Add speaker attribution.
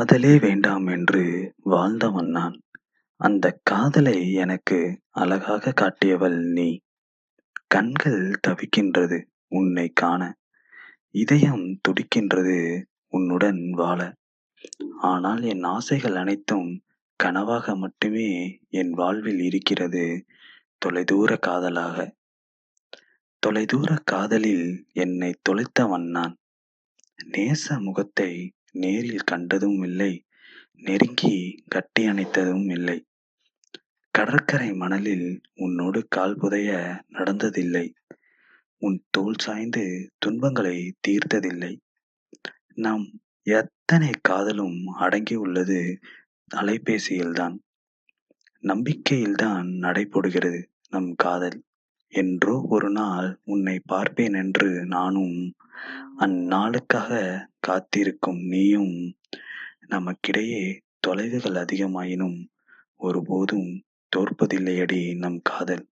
Speaker 1: காதலே வேண்டாம் என்று வாழ்ந்தவன் நான். அந்தக் காதலை எனக்கு அழகாக காட்டியவள் நீ. கண்கள் தவிக்கின்றது உன்னை காண. இதயம் துடிக்கின்றது உன்னுடன் வாழ. ஆனால் என் ஆசைகள் அனைத்தும் கனவாக மட்டுமே என் வாழ்வில் இருக்கிறது தொலைதூர காதலாக. தொலைதூர காதலில் என்னை தொலைத்தவன் நான். நேச முகத்தை நேரில் கண்டதும் இல்லை நெருங்கிக் கட்டியணைத்ததும் இல்லை. கடற்கரை மணலில் உன்னோடு கால் புதைய நடந்ததில்லை. உன் தோல் சாய்ந்து துன்பங்களை தீர்த்ததில்லை. நம் எத்தனை காதலும் அடங்கி உள்ளது அலைபேசியில்தான். நம்பிக்கையில்தான் நடைபோடுகிறது நம் காதல். என்றோ ஒரு நாள் உன்னை பார்ப்பேன் என்று நானும் அந்நாளுக்காக காத்திருக்கும் நீயும். நமக்கிடையே தொலைவுகள் அதிகமாயினும் ஒருபோதும் தோற்பதில்லையடி நம் காதல்.